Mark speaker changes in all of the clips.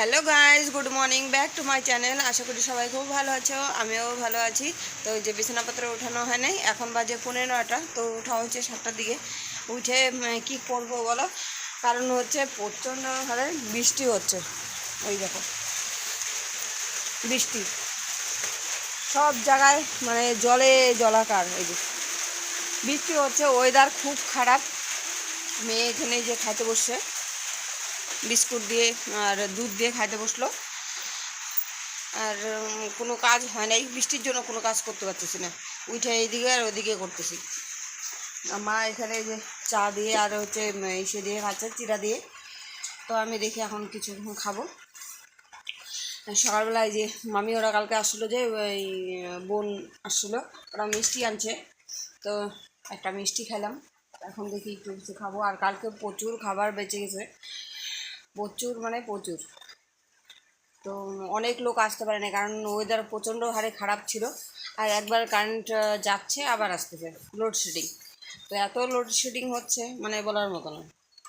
Speaker 1: Hello guys good morning back to my channel. আশা করি সবাই খুব ভালো আছো, আমিও ভালো আছি। তো যে বিছানাপত্র ওঠানো হয় নাই, এখন বাজে পনেরো নটা তো ওঠা হচ্ছে সাতটার দিকে। উঠে কি করব বলো? কারণ হচ্ছে প্রচণ্ড হারে বৃষ্টি হচ্ছে। ওই দেখো, বৃষ্টি। সব জায়গায় মানে জলে জলাকার, এই যে। বৃষ্টি হচ্ছে ওয়েদার খুব খারাপ। মেয়ে এখানে যে খাইতে বসছে। বিস্কুট দিয়ে আর দুধ দিয়ে খাইতে বসল। আর কোনো কাজ হয় না এই বৃষ্টির জন্য কোনো কাজ করতে পারতেছি না। উঠে এইদিকে আর ওইদিকে করতেছি। মা এখানে যে চা দিয়ে আর হচ্ছে ইসে দিয়ে খাচ্ছে, চিরা দিয়ে। তো আমি দেখি এখন কিছু খাব। সকালবেলায় যে মামি ওরা কালকে আসলো যে, ওই, বোন আসছিল ওরা মিষ্টি আনছে। তো একটা মিষ্টি খেলাম এখন দেখি একটু কিছু খাব। আর কালকে প্রচুর খাবার বেঁচে গেছে। প্রচুর মানে প্রচুর। তো অনেক লোক আসতে পারে না, কারণ ওয়েদার প্রচণ্ড হারে খারাপ ছিল। আর একবার কারেন্ট যাচ্ছে, আবার আসতেছে লোডশেডিং তো এত লোডশেডিং হচ্ছে মানে বলার মতো না।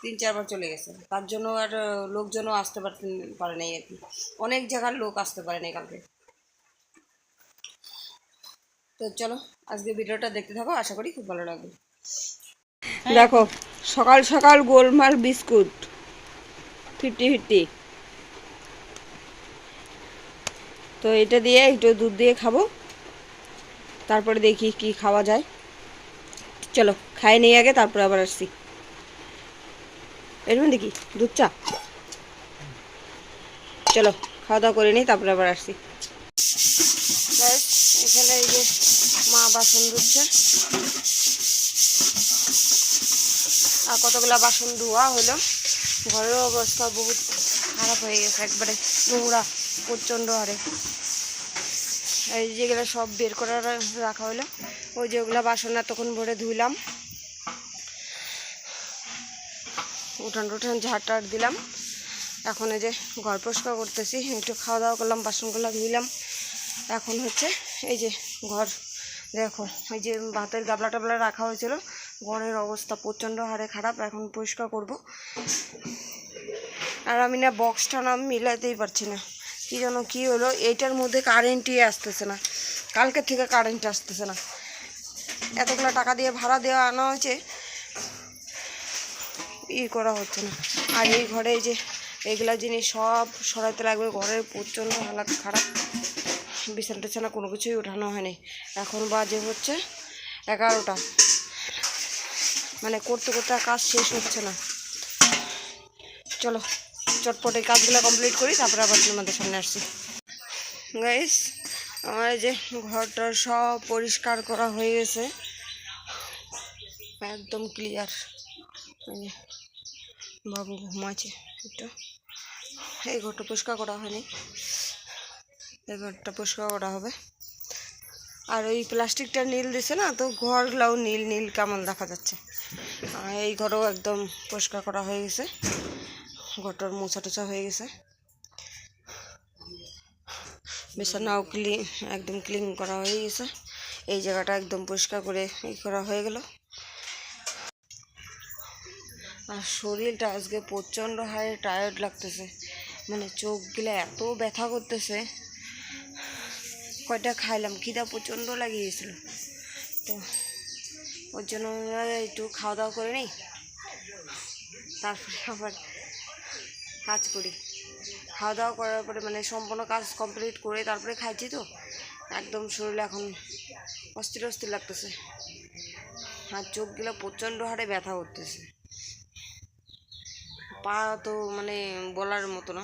Speaker 1: তিন, চারবার চলে গেছে। তার জন্য আর লোকজনও আসতে পারতে পারে নাই আর কি। অনেক জায়গার লোক আসতে পারে নাই কালকে। তো চলো, আজকে ভিডিওটা দেখতে থাকো, আশা করি খুব ভালো লাগবে। দেখো, সকাল সকাল গোলমাল বিস্কুট। Fifty fifty. তো এটা দিয়ে একটু দুধ দিয়ে খাব। তারপরে দেখি কি খাওয়া যায়। চলো, খাই নিয়ে আগে, তারপরে আবার আসছি। এর মধ্যে কি দুধ, চা। চলো, খাওয়া দাওয়া করে নিই, তারপরে আবার আসছি। এখানে এই যে মা বাসন ধুচ্ছে। কতগুলা বাসন ধোয়া হলো। ঘরের অবস্থা বহুত খারাপ হয়ে গেছে, একবারে নোংরা, প্রচণ্ড হারে। এই যেগুলো সব বের করে রা- রাখা হলো। ওই যেগুলো বাসন এতক্ষণ ভরে ধুইলাম। উঠান টুঠান ঝাড় টাড় দিলাম। এখন এই যে ঘর পরিষ্কার করতেছি, একটু খাওয়া দাওয়া করলাম, বাসনগুলো ধুইলাম। এখন হচ্ছে এই যে ঘর, দেখো, এই যে ভাতের গাবলা টাবলা রাখা হয়েছিল। ঘরের অবস্থা প্রচণ্ড হারে খারাপ, এখন পরিষ্কার করব। আর আমি না বক্সটা না মিলাতেই পারছি না। কী যেন কী হলো, এইটার মধ্যে কারেন্টই আসতেছে না। কালকে থেকে কারেন্ট আসতেছে না। এতগুলো টাকা দিয়ে ভাড়া দেওয়া আনা হয়েছে, ই করা হচ্ছে না। আর এই ঘরে যে এগুলা জিনিস সব সরাইতে লাগবে, ঘরের প্রচণ্ড হালাত খারাপ। বিছানা টিছানা কোনো কিছুই ওঠানো হয়নি। এখন বাজে হচ্ছে এগারোটা। মানে করতে করতে কাজ শেষ হচ্ছে না। চলো, চটপট এই কাজগুলো কমপ্লিট করি, তারপরে আবার তোমাদের সামনে আসছি। গাইস আমার যে ঘরটা সব পরিষ্কার করা হয়ে গেছে। একদম ক্লিয়ার বাবু ঘুমাচ্ছে একটু। এই ঘরটা পরিষ্কার করা হয়নি। এই ঘরটা পরিষ্কার করা হবে। আর ওই প্লাস্টিকটা নীল দিছে না, তো ঘরগুলাও নীল নীল কেমন দেখা যাচ্ছে। এই ঘরও একদম পরিষ্কার করা হয়ে গেছে। ঘরটার মোছা টোছা হয়ে গেছে। বিছানাও ক্লিন একদম ক্লিন করা হয়ে গেছে। এই জায়গাটা একদম পরিষ্কার করে ই করা হয়ে গেল। আর শরীরটা আজকে প্রচণ্ড হারে টায়ার্ড লাগতেছে। মানে চোখগুলো এত ব্যথা করতেছে। কয়টা খাইলাম? খিদা প্রচণ্ড লাগিয়েছিল তো ওর জন্য একটু খাওয়া দাওয়া করে নিই। তারপরে আবার কাজ করি। খাওয়া দাওয়া করার পরে মানে সম্পূর্ণ কাজ কমপ্লিট করে তারপরে খাইছি তো। একদম শরীরে এখন অস্থির অস্থির লাগতেছে। আর চোখগুলো প্রচণ্ড হারে ব্যথা করতেছে। পা তো মানে বলার মতো না।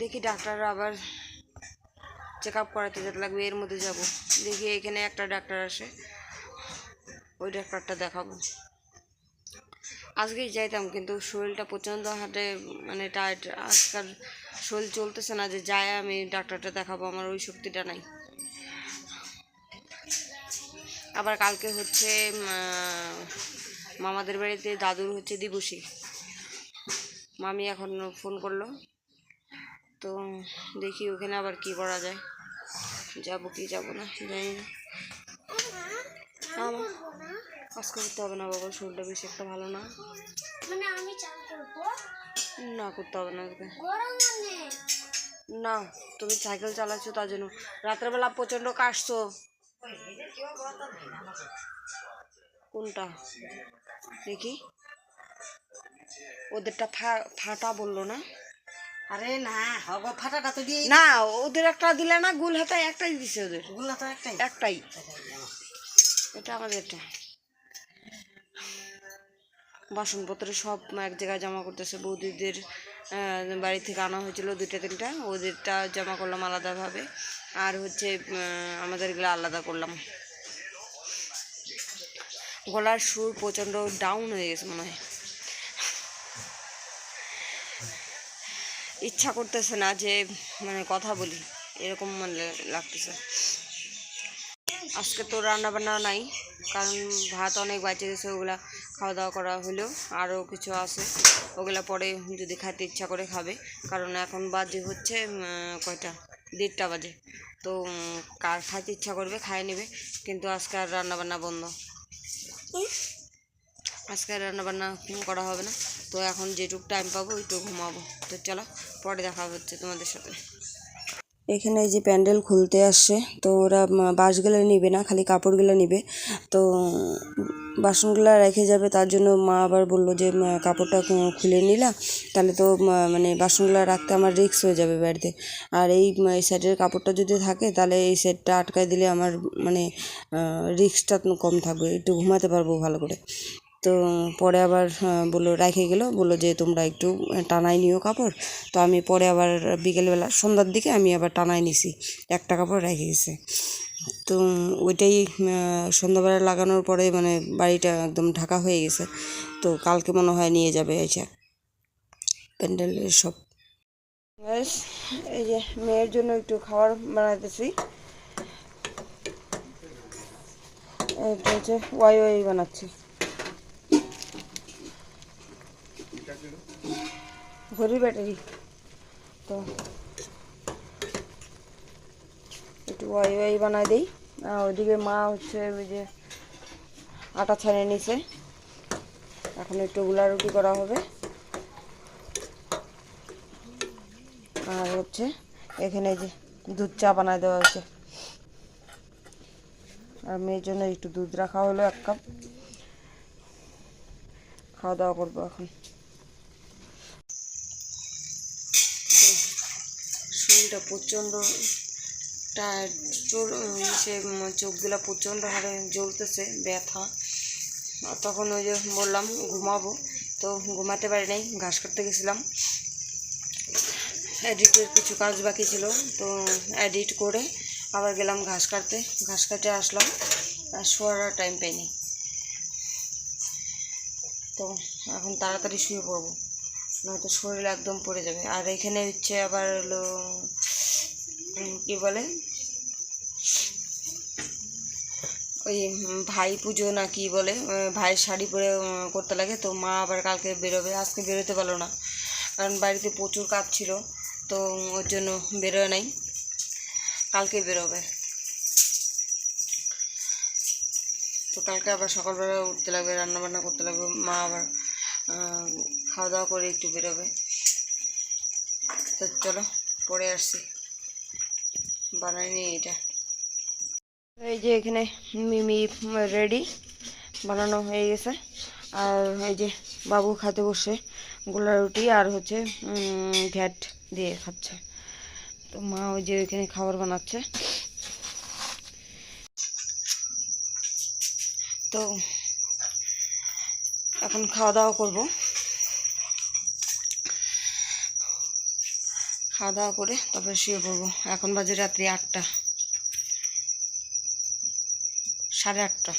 Speaker 1: দেখি ডাক্তার আবার চেক আপ করাতে যেতে লাগবে, এর মধ্যে যাব। দেখি এখানে একটা ডাক্তার আসে, ওই ডাক্তারটা দেখাবো। আজকেই যাইতাম, কিন্তু শরীরটা প্রচণ্ড হাটে মানে টায়ার্ড আজকাল শরীর চলতেছে না যে যায়, আমি ডাক্তারটা দেখাবো, আমার ওই শক্তিটা নাই। আবার কালকে হচ্ছে মামাদের বাড়িতে দাদুর হচ্ছে দিবসী। মামি এখন ফোন করল। তো দেখি ওখানে আবার কি করা যায়। যাব কি যাব না জানি না। আমার কাজ করতে হবে না বাবা শরীরটা বেশি একটা ভালো না।
Speaker 2: মানে আমি
Speaker 1: না করতে হবে না আজকে না তুমি সাইকেল চালাচ্ছ তার জন্য। রাত্রেবেলা প্রচণ্ড কাশছো। কোনটা? দেখি। ওদেরটা ফাটা বলল না?
Speaker 2: আরে না। হগ ফাটাটা তো দিয়ে
Speaker 1: না ওদের একটা দিলে না গুল হাতায় একটাই দিছে ওদের।
Speaker 2: গুলা একটাই?
Speaker 1: একটাই। এটা আমাদেরটা বাসনপত্র সব এক জায়গায় জমা করতেছে। বৌদিদের বাড়ি থেকে আনা হয়েছিল দুইটা তিনটা। ওদেরটা জমা করলাম আলাদাভাবে। আর হচ্ছে আমাদেরগুলো আলাদা করলাম। গলার সুর প্রচণ্ড ডাউন হয়ে গেছে মনে হয়। ইচ্ছা করতেছে না যে মানে কথা বলি। এরকম মানে লাগতেছে। আজকে তো রান্না বান্না নাই, কারণ ভাত অনেক বাঁচে গেছে, ওগুলা খাওয়া দাওয়া করা হলো আরও কিছু আছে। ওগুলা পরে যদি খাইতে ইচ্ছা করে খাবে, কারণ এখন বাজে হচ্ছে কয়টা? দেড়টা বাজে। তো কার খাইতে ইচ্ছা করবে খাই নেবে, কিন্তু আজকে আর রান্নাবান্না বন্ধ। আজকে আর রান্না বান্না করা হবে না। তো এখন যেটুকু টাইম পাবো ওইটুকু ঘুমাবো। তো চলো পরে দেখা হচ্ছে তোমাদের সাথে। এখানে এই যে প্যান্ডেল খুলতে আসছে তো ওরা উম, বাঁশগুলো নিবে না খালি কাপড়গুলো নিবে। তো বাসনগুলো রেখে যাবে তার জন্য মা আবার বলল যে কাপড়টা খুলে নিলা তাহলে তো মানে বাসনগুলো রাখতে আমার রিক্স হয়ে যাবে বাড়িতে। আর এই সাইডের কাপড়টা যদি থাকে তাহলে এই সাইডটা আটকায় দিলে আমার মানে রিক্সটা কম থাকবে। একটু ঘুমাতে পারব ভালো করে। তো পরে আবার বলল, রেখে গেলো। বলল যে, তোমরা একটু টানাই নিও কাপড়। তো আমি পরে আবার বিকেলবেলা, সন্ধ্যার দিকে আমি আবার টানাই নিছি। একটা কাপড় রেখে গেছে। তো ওইটাই সন্ধ্যাবেলা লাগানোর পরে মানে বাড়িটা একদম ঢাকা হয়ে গেছে। তো কালকে মনে হয় নিয়ে যাবে এইটা প্যান্ডেলের সব। এই যে মেয়ের জন্য একটু খাবার বানাইতেছি। এটা হচ্ছে ওয়াই ওয়াই বানাচ্ছি। ঘড়ি ব্যাটারি। তো একটু ওয়াই ওয়াই বানাই দিই। আর ওইদিকে মা হচ্ছে ওই যে আটা ছাড়িয়ে নিছে। এখন একটু রুটি করা হবে। আর হচ্ছে এখানে যে দুধ চা বানায় দেওয়া হয়েছে। আর মেয়ের জন্য একটু দুধ রাখা হলো এক কাপ। খাওয়া দাওয়া করব এখন। শরীরটা প্রচণ্ড টায়ার্ড সে চোখগুলো প্রচণ্ড হারে জ্বলতেছে, ব্যথা। তখন ওই যে বললাম, ঘুমাবো। তো ঘুমাতে পারি নাই, ঘাস কাটতে গেছিলাম। এডিটের কিছু কাজ বাকি ছিল, তো এডিট করে আবার গেলাম ঘাস কাটতে। ঘাস কাটে আসলাম, আর শোয়ার টাইম পাইনি। তো এখন তাড়াতাড়ি শুয়ে পড়ব। নয়তো শরীর একদম পড়ে যাবে। আর এখানে হচ্ছে আবার হলো কি বলে? ওই ভাই পুজো না কি বলে ভাইয়ের শাড়ি পরে করতে লাগে। তো মা আবার কালকে বেরোবে। আজকে বেরোতে পারল না। কারণ বাড়িতে প্রচুর কাজ ছিল। তো ওর জন্য বেরোয় নাই। কালকে বেরোবে। তো কালকে আবার সকালবেলা উঠতে লাগবে রান্না বান্না করতে লাগবে। মা আবার খাওয়া দাওয়া করে একটু বেরোবে। তো চলো, পরে আসছি। বানাইনি এটা। এই যে এখানে মিমি রেডি, বানানো হয়ে গেছে। আর এই যে বাবু খাতে বসে, গোলা রুটি আর হচ্ছে ঘ্যাট দিয়ে খাচ্ছে। তো মা ওই যে ওইখানে খাবার বানাচ্ছে। তো এখন খাওয়া দাওয়া করব। খাওয়া দাওয়া করে তারপরে শুয়ে পড়ব। এখন বাজে রাত্রি আটটা। সাড়ে আটটা।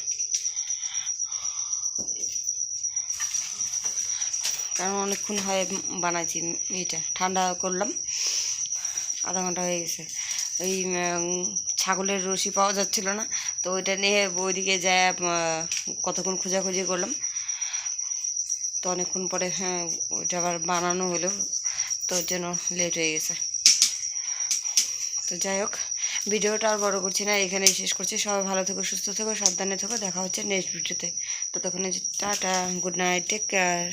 Speaker 1: কারণ অনেকক্ষণ হয় বানাইছি এটা ঠান্ডা করলাম। আধা ঘণ্টা হয়ে গেছে। ওই ছাগলের রশি পাওয়া যাচ্ছিল না। তো ওইটা নিয়ে ওইদিকে যায় কতক্ষণ খোঁজাখুঁজি করলাম। তো অনেকক্ষণ পরে হ্যাঁ ওইটা আবার বানানো হলো। তো ওর জন্য লেট হয়ে গেছে। তো যাই হোক, ভিডিওটা আর বড়ো করছি না, এখানেই শেষ করছি। সবাই ভালো থেকো, সুস্থ থেকো, সাবধানে থেকো। দেখা হচ্ছে নেক্সট ভিডিওতে তো। তখন tata good night take care